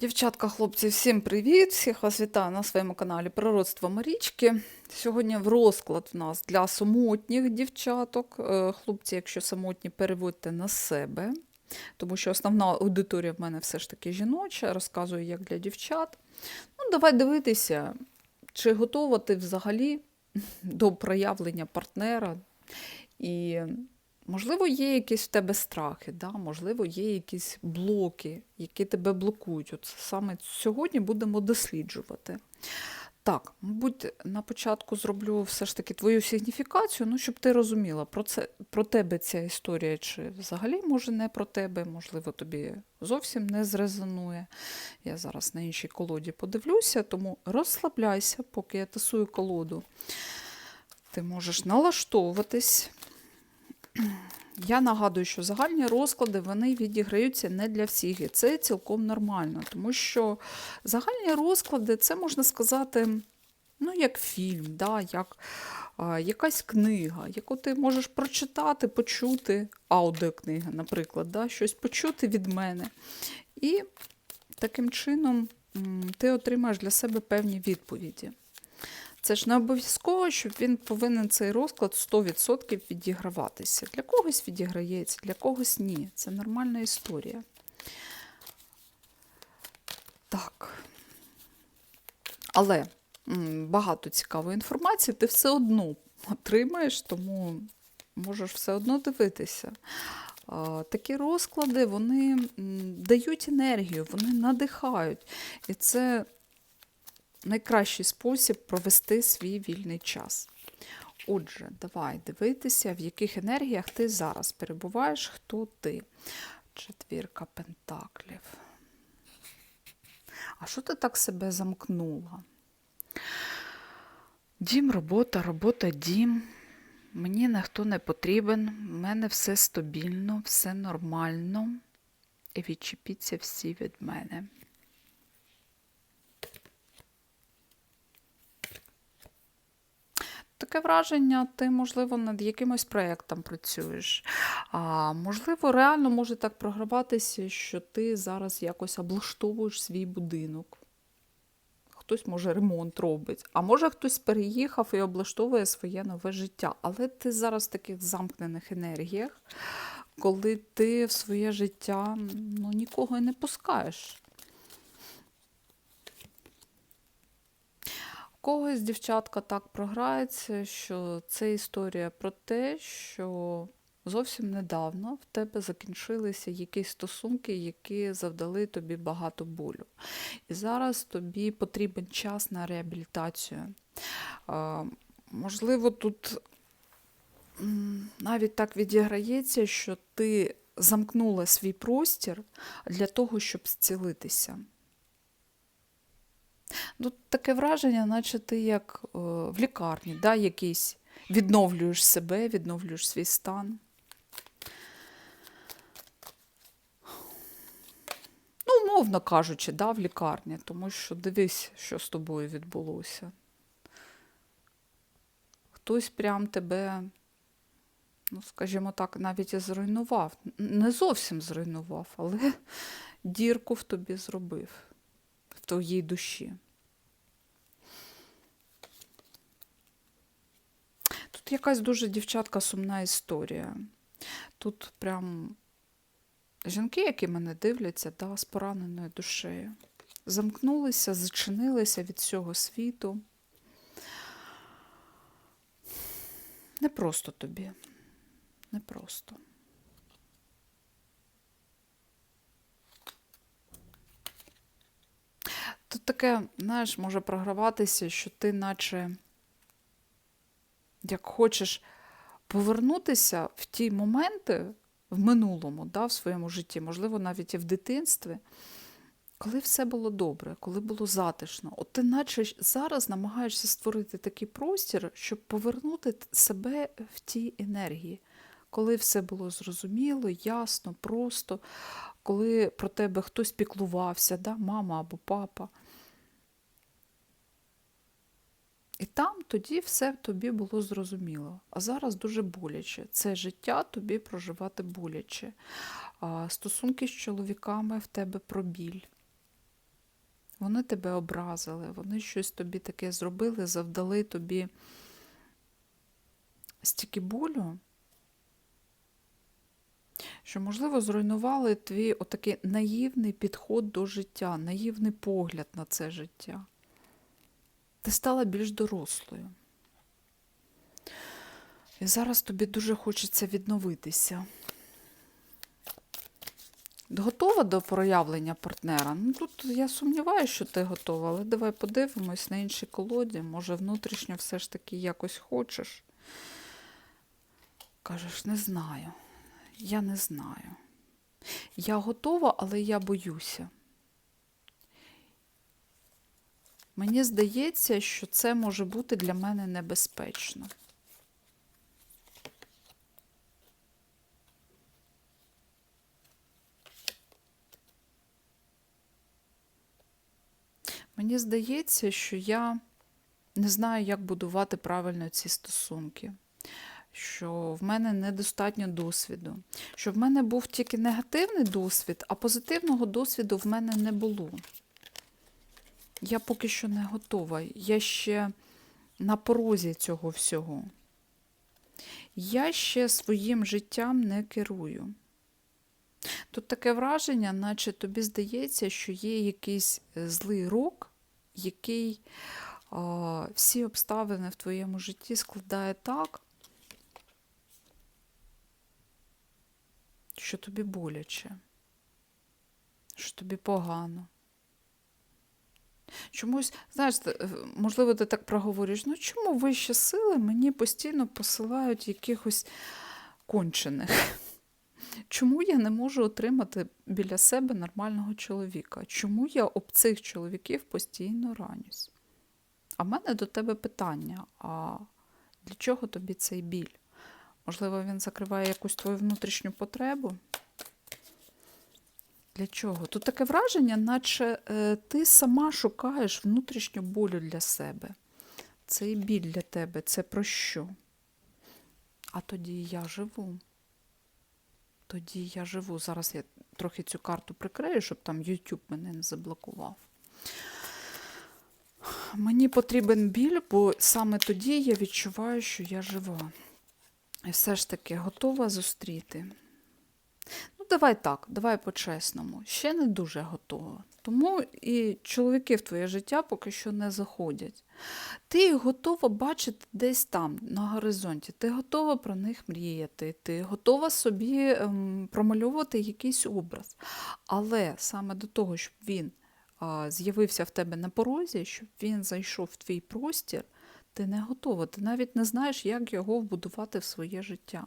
Дівчатка, хлопці, всім привіт! Всіх вас вітаю на своєму каналі Природство Марічки. Сьогодні в розклад в нас для самотніх дівчаток. Е, Хлопці, якщо самотні, переводьте на себе, тому що основна аудиторія в мене все ж таки жіноча, розказую як для дівчат. Ну, давай дивитися, чи готова ти взагалі до проявлення партнера. І Можливо, є якісь в тебе страхи, да? можливо, є якісь блоки, які тебе блокують. От саме сьогодні будемо досліджувати. Так, мабуть, на початку зроблю все ж таки твою сигніфікацію, ну, щоб ти розуміла, про, це, про тебе ця історія, чи взагалі, може, не про тебе, можливо, тобі зовсім не зрезонує. Я зараз на іншій колоді подивлюся, тому розслабляйся, поки я тасую колоду. Ти можеш налаштовуватись. Я нагадую, що загальні розклади вони відіграються не для всіх, і це цілком нормально, тому що загальні розклади це можна сказати, ну, як фільм, да, як а, якась книга, яку ти можеш прочитати, почути, аудіокнига, наприклад, да, щось почути від мене. І таким чином ти отримаєш для себе певні відповіді. Це ж не обов'язково, що він повинен цей розклад 100% відіграватися. Для когось відіграється, для когось ні. Це нормальна історія. Так. Але багато цікавої інформації ти все одно отримаєш, тому можеш все одно дивитися. Такі розклади вони дають енергію, вони надихають. І це найкращий спосіб провести свій вільний час. Отже, давай дивитися, в яких енергіях ти зараз перебуваєш, хто ти. Четвірка пентаклів. А що ти так себе замкнула? Дім, робота, робота, дім. Мені ніхто не потрібен, в мене все стабільно, все нормально. І відчепіться всі від мене. Таке враження, ти, можливо, над якимось проєктом працюєш. А можливо, реально може так програватися, що ти зараз якось облаштовуєш свій будинок. Хтось, може, ремонт робить, а може хтось переїхав і облаштовує своє нове життя. Але ти зараз в таких замкнених енергіях, коли ти в своє життя ну, нікого і не пускаєш. Когось дівчатка так програється, що це історія про те, що зовсім недавно в тебе закінчилися якісь стосунки, які завдали тобі багато болю. І зараз тобі потрібен час на реабілітацію. Можливо, тут навіть так відіграється, що ти замкнула свій простір для того, щоб зцілитися. Ну, Таке враження, наче ти як е, в лікарні, да, якийсь відновлюєш себе, відновлюєш свій стан. Ну, умовно кажучи, да, в лікарні, тому що дивись, що з тобою відбулося. Хтось прям тебе, ну, скажімо так, навіть і зруйнував. Не зовсім зруйнував, але дірку в тобі зробив твоїй душі. Тут якась дуже дівчатка сумна історія. Тут прям жінки, які мене дивляться, да, з пораненою душею. Замкнулися, зачинилися від всього світу. Не просто тобі, не просто. Тут таке, знаєш, може програватися, що ти, наче, як хочеш повернутися в ті моменти в минулому, да, в своєму житті, можливо, навіть і в дитинстві, коли все було добре, коли було затишно. От ти наче зараз намагаєшся створити такий простір, щоб повернути себе в ті енергії, коли все було зрозуміло, ясно, просто, коли про тебе хтось піклувався, да, мама або папа. І там тоді все тобі було зрозуміло. А зараз дуже боляче. Це життя тобі проживати боляче. Стосунки з чоловіками в тебе про біль. Вони тебе образили, вони щось тобі таке зробили, завдали тобі стільки болю, що, можливо, зруйнували твій отакий наївний підход до життя, наївний погляд на це життя. Ти стала більш дорослою. І зараз тобі дуже хочеться відновитися. Готова до проявлення партнера? Ну тут я сумніваюся, що ти готова, але давай подивимось на іншій колоді. Може, внутрішньо все ж таки якось хочеш. Кажеш, не знаю. Я не знаю. Я готова, але я боюся. Мені здається, що це може бути для мене небезпечно. Мені здається, що я не знаю, як будувати правильно ці стосунки, що в мене недостатньо досвіду, що в мене був тільки негативний досвід, а позитивного досвіду в мене не було. Я поки що не готова. Я ще на порозі цього всього. Я ще своїм життям не керую. Тут таке враження, наче тобі здається, що є якийсь е, злий рок, який а, всі обставини в твоєму житті складає так, що тобі боляче, що тобі погано. Чомусь, знаєш, е, можливо, ти так проговорюєш, ну чому вищі сили мені постійно посилають якихось кончених? Чому я не можу отримати біля себе нормального чоловіка? Чому я об цих чоловіків постійно ранюсь? А в мене до тебе питання: а для чого тобі цей біль? Можливо, він закриває якусь твою внутрішню потребу? Для чого? Тут таке враження, наче е, ти сама шукаєш внутрішню болю для себе. Цей біль для тебе це про що? А тоді я живу. Тоді я живу. Зараз я трохи цю карту прикрию, щоб там YouTube мене не заблокував. Мені потрібен біль, бо саме тоді я відчуваю, що я жива. І все ж таки готова зустріти. Ну, давай так, давай по-чесному. Ще не дуже готова. Тому і чоловіки в твоє життя поки що не заходять. Ти їх готова бачити десь там, на горизонті. Ти готова про них мріяти, ти готова собі ем, промальовувати якийсь образ. Але саме до того, щоб він а, з'явився в тебе на порозі, щоб він зайшов в твій простір, ти не готова. Ти навіть не знаєш, як його вбудувати в своє життя.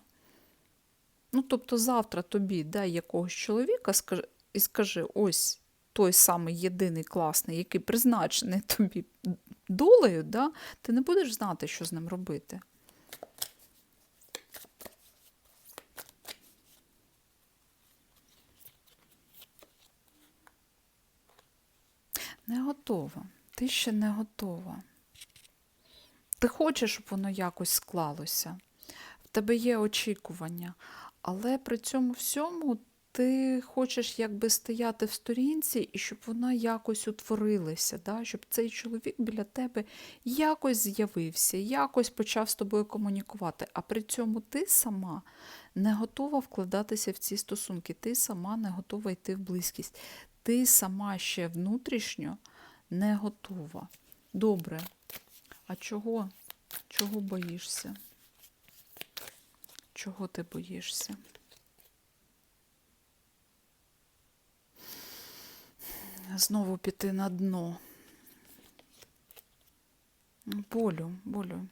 Ну, тобто, завтра тобі дай якогось чоловіка і скажи: ось той самий єдиний класний, який призначений тобі долею, да, ти не будеш знати, що з ним робити. Не готова. Ти ще не готова. Ти хочеш, щоб воно якось склалося. В тебе є очікування, але при цьому всьому ти хочеш якби стояти в сторінці і щоб вона якось утворилася, да? щоб цей чоловік біля тебе якось з'явився, якось почав з тобою комунікувати. А при цьому ти сама не готова вкладатися в ці стосунки, ти сама не готова йти в близькість, ти сама ще внутрішньо не готова. Добре. А чого? Чого боїшся? Чого ти боїшся? Знову піти на дно. Болю, болю.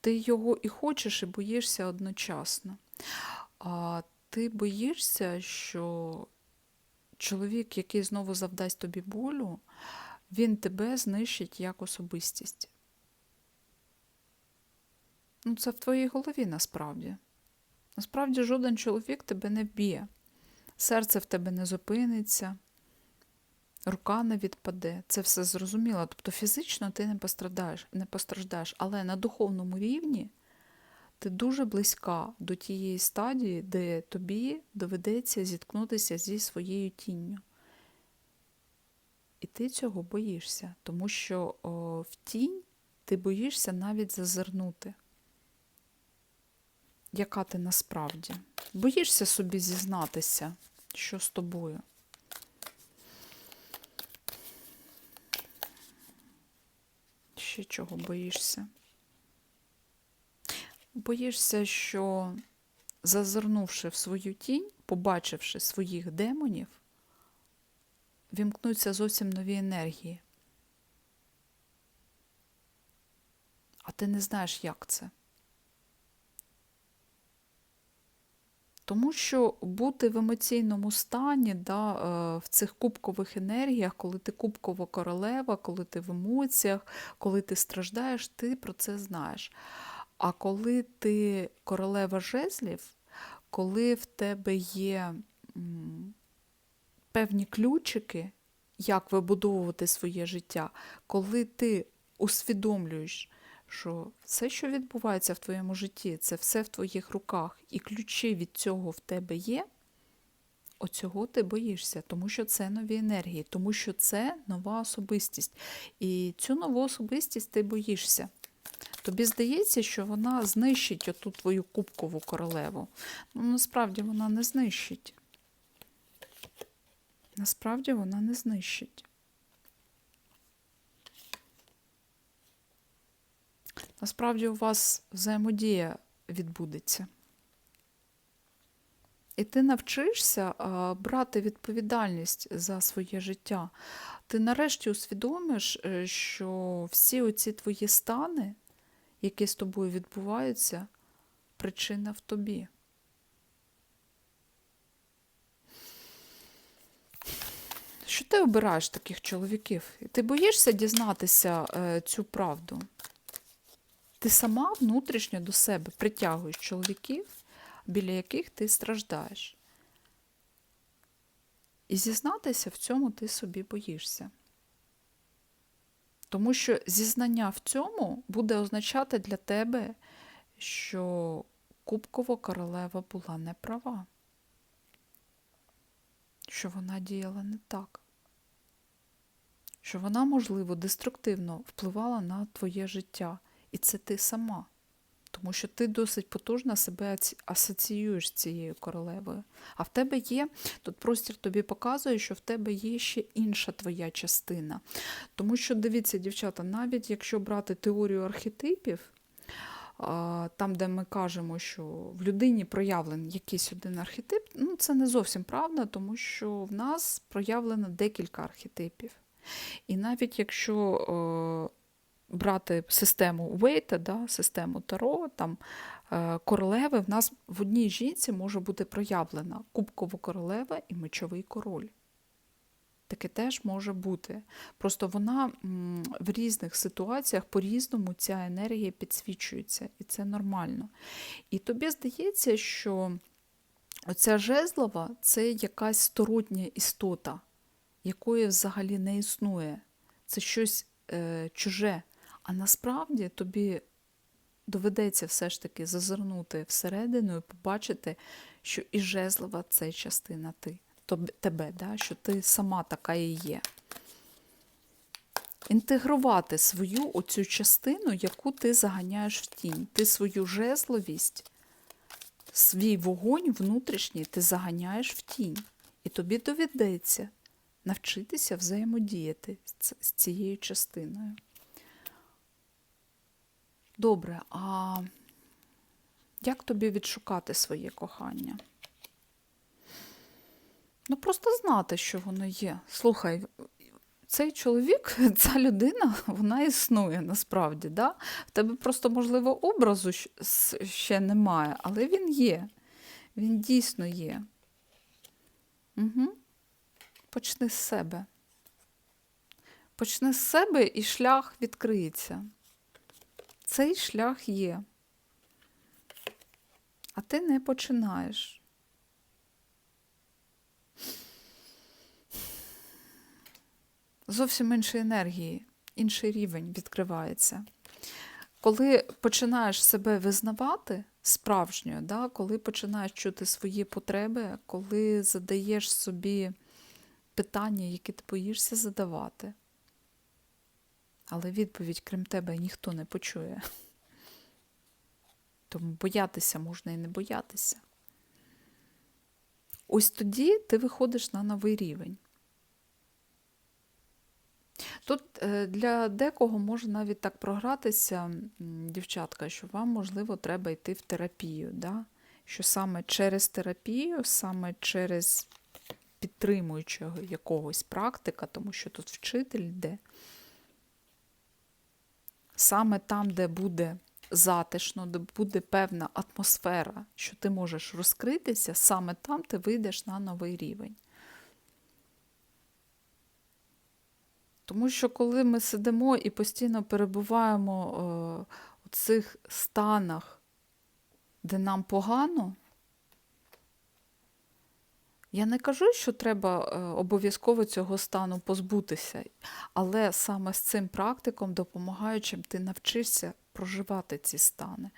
Ти його і хочеш, і боїшся одночасно. А ти боїшся, що чоловік, який знову завдасть тобі болю, він тебе знищить як особистість. Ну, це в твоїй голові насправді. Насправді, жоден чоловік тебе не вб'є. Серце в тебе не зупиниться, рука не відпаде. Це все зрозуміло. Тобто фізично ти не пострадаєш, не постраждаєш, але на духовному рівні ти дуже близька до тієї стадії, де тобі доведеться зіткнутися зі своєю тінню. І ти цього боїшся, тому що о, в тінь ти боїшся навіть зазирнути. Яка ти насправді? Боїшся собі зізнатися, що з тобою. Ще чого боїшся? Боїшся, що зазирнувши в свою тінь, побачивши своїх демонів, вімкнуться зовсім нові енергії. А ти не знаєш, як це. Тому що бути в емоційному стані, да, е, в цих кубкових енергіях, коли ти кубкова королева, коли ти в емоціях, коли ти страждаєш, ти про це знаєш. А коли ти королева жезлів, коли в тебе є певні ключики, як вибудовувати своє життя, коли ти усвідомлюєш, що все, що відбувається в твоєму житті, це все в твоїх руках, і ключі від цього в тебе є, оцього ти боїшся, тому що це нові енергії, тому що це нова особистість. І цю нову особистість ти боїшся. Тобі здається, що вона знищить оту твою кубкову королеву. Ну, насправді вона не знищить. Насправді вона не знищить. Насправді у вас взаємодія відбудеться. І ти навчишся брати відповідальність за своє життя. Ти нарешті усвідомиш, е, що всі оці твої стани, які з тобою відбуваються, причина в тобі. Що ти обираєш таких чоловіків? Ти боїшся дізнатися е, цю правду? Ти сама внутрішньо до себе притягуєш чоловіків, біля яких ти страждаєш. І зізнатися в цьому ти собі боїшся. Тому що зізнання в цьому буде означати для тебе, що Кубкова королева була неправа, що вона діяла не так, що вона, можливо, деструктивно впливала на твоє життя. І це ти сама. Тому що ти досить потужно себе асоціюєш з цією королевою. А в тебе є, тут простір тобі показує, що в тебе є ще інша твоя частина. Тому що, дивіться, дівчата, навіть якщо брати теорію архетипів, там, де ми кажемо, що в людині проявлений якийсь один архетип, ну це не зовсім правда, тому що в нас проявлено декілька архетипів. І навіть якщо брати систему Вейта, да, систему Таро, там е, королеви, в нас в одній жінці може бути проявлена кубкова королева і мечовий король. Таке теж може бути. Просто вона в різних ситуаціях по-різному ця енергія підсвічується, і це нормально. І тобі здається, що оця жезлова це якась сторотня істота, якої взагалі не існує. Це щось е, чуже. А насправді тобі доведеться все ж таки зазирнути всередину і побачити, що і жезлова це частина ти, тебе, да? що ти сама така і є. Інтегрувати свою оцю частину, яку ти заганяєш в тінь. Ти свою жезловість, свій вогонь внутрішній ти заганяєш в тінь. І тобі доведеться навчитися взаємодіяти з цією частиною. Добре, а як тобі відшукати своє кохання? Ну, просто знати, що воно є. Слухай, цей чоловік, ця людина, вона існує насправді. Да? В тебе просто, можливо, образу ще немає, але він є. Він дійсно є. Угу. Почни з себе. Почни з себе і шлях відкриється цей шлях є, а ти не починаєш. Зовсім іншої енергії, інший рівень відкривається. Коли починаєш себе визнавати справжньою, да, коли починаєш чути свої потреби, коли задаєш собі питання, які ти боїшся задавати. Але відповідь, крім тебе, ніхто не почує. Тому боятися можна і не боятися. Ось тоді ти виходиш на новий рівень. Тут е, для декого може навіть так програтися, дівчатка, що вам, можливо, треба йти в терапію. Да? Що саме через терапію, саме через підтримуючого якогось практика, тому що тут вчитель йде, саме там, де буде затишно, де буде певна атмосфера, що ти можеш розкритися, саме там ти вийдеш на новий рівень. Тому що коли ми сидимо і постійно перебуваємо е, у цих станах, де нам погано, я не кажу, що треба е, обов'язково цього стану позбутися, але саме з цим практиком, допомагаючим, ти навчишся проживати ці стани.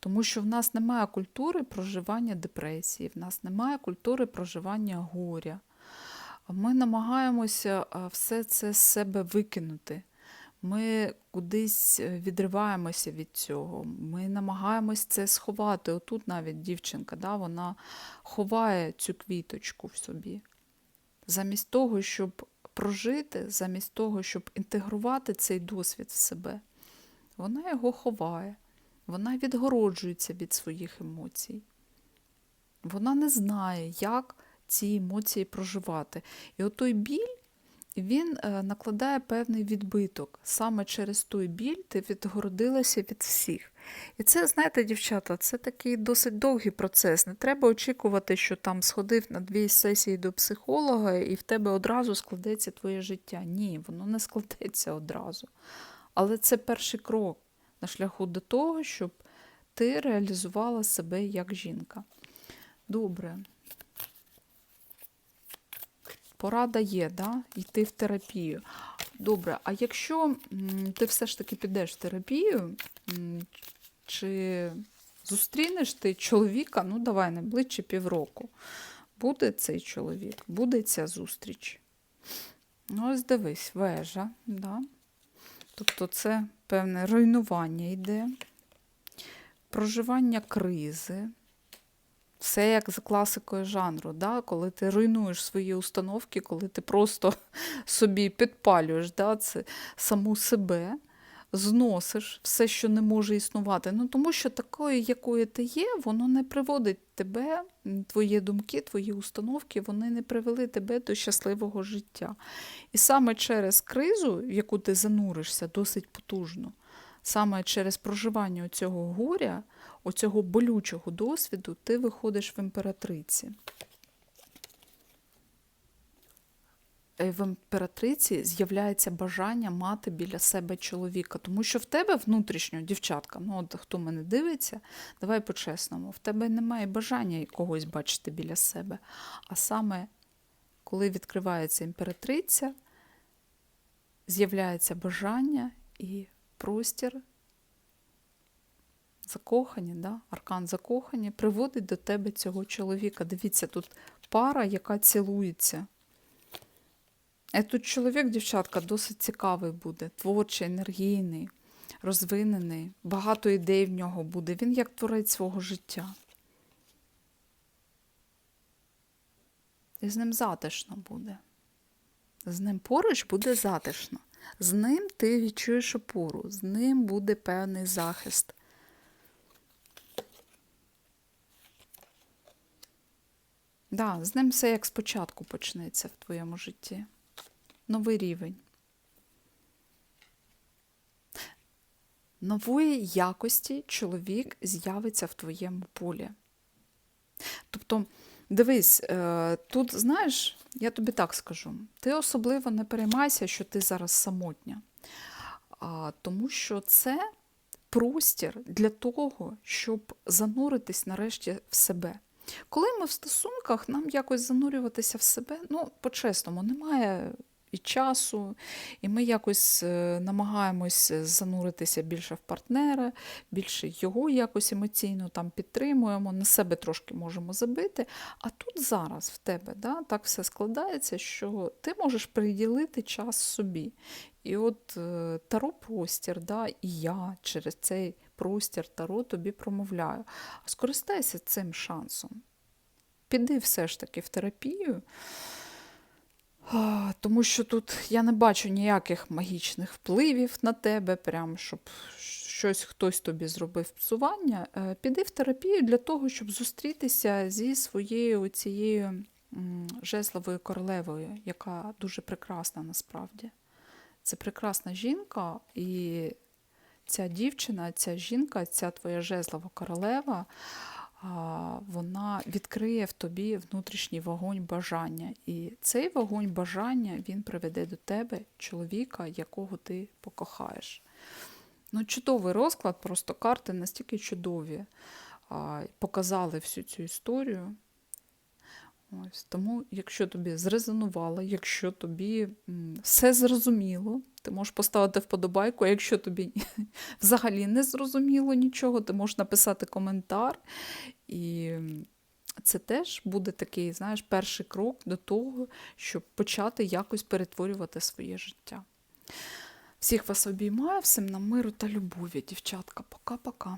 Тому що в нас немає культури проживання депресії, в нас немає культури проживання горя. Ми намагаємося все це з себе викинути. Ми кудись е, відриваємося від цього. Ми намагаємось це сховати. Отут навіть дівчинка, да, вона ховає цю квіточку в собі. Замість того, щоб прожити, замість того, щоб інтегрувати цей досвід в себе, вона його ховає, вона відгороджується від своїх емоцій. Вона не знає, як ці емоції проживати. І отой біль, він е, накладає певний відбиток. Саме через той біль ти відгородилася від всіх. І це, знаєте, дівчата, це такий досить довгий процес. Не треба очікувати, що там сходив на дві сесії до психолога, і в тебе одразу складеться твоє життя. Ні, воно не складеться одразу. Але це перший крок на шляху до того, щоб ти реалізувала себе як жінка. Добре. Порада є, да? йти в терапію. Добре, а якщо ти все ж таки підеш в терапію, чи зустрінеш ти чоловіка, ну давай найближче півроку. Буде цей чоловік, буде ця зустріч. Ну, ось дивись, вежа, да? тобто це певне руйнування йде, проживання кризи. Все як за класикою жанру, да? коли ти руйнуєш свої установки, коли ти просто собі підпалюєш да? це саму себе, зносиш все, що не може існувати. Ну, Тому що такою, якою ти є, воно не приводить тебе, твої думки, твої установки, вони не привели тебе до щасливого життя. І саме через кризу, в яку ти зануришся досить потужно, саме через проживання цього горя, оцього болючого досвіду, ти виходиш в імператриці. Е, В імператриці з'являється бажання мати біля себе чоловіка, тому що в тебе внутрішньо, дівчатка, ну от хто мене дивиться, давай по-чесному, в тебе немає бажання когось бачити біля себе. А саме, коли відкривається імператриця, з'являється бажання і простір закохані, да? аркан закохані, приводить до тебе цього чоловіка. Дивіться, тут пара, яка цілується. І тут чоловік, дівчатка, досить цікавий буде, творчий, енергійний, розвинений, багато ідей в нього буде. Він як творець свого життя. І з ним затишно буде. З ним поруч буде затишно. З ним ти відчуєш опору, з ним буде певний захист. Да, з ним все як спочатку почнеться в твоєму житті. Новий рівень. Нової якості чоловік з'явиться в твоєму полі. Тобто, дивись, е, тут, знаєш, я тобі так скажу, ти особливо не переймайся, що ти зараз самотня, тому що це простір для того, щоб зануритись нарешті в себе. Коли ми в стосунках, нам якось занурюватися в себе, ну, по-чесному, немає і часу, і ми якось е, намагаємось зануритися більше в партнера, більше його якось емоційно там підтримуємо, на себе трошки можемо забити. А тут зараз в тебе да, так все складається, що ти можеш приділити час собі. І от е, таро простір, да, і я через цей простір таро тобі промовляю. Скористайся цим шансом. Піди все ж таки в терапію. Тому що тут я не бачу ніяких магічних впливів на тебе, прям щоб щось хтось тобі зробив псування. Е, Піди в терапію для того, щоб зустрітися зі своєю цією жезловою королевою, яка дуже прекрасна насправді. Це прекрасна жінка, і ця дівчина, ця жінка, ця твоя жезлова королева, вона відкриє в тобі внутрішній вогонь бажання. І цей вогонь бажання він приведе до тебе чоловіка, якого ти покохаєш. Ну, чудовий розклад, просто карти настільки чудові. Показали всю цю історію. Ось, тому, якщо тобі зрезонувало, якщо тобі все зрозуміло, ти можеш поставити вподобайку, а якщо тобі взагалі не зрозуміло нічого, ти можеш написати коментар. І це теж буде такий, знаєш, перший крок до того, щоб почати якось перетворювати своє життя. Всіх вас обіймаю, всім нам миру та любові, дівчатка. Пока-пока.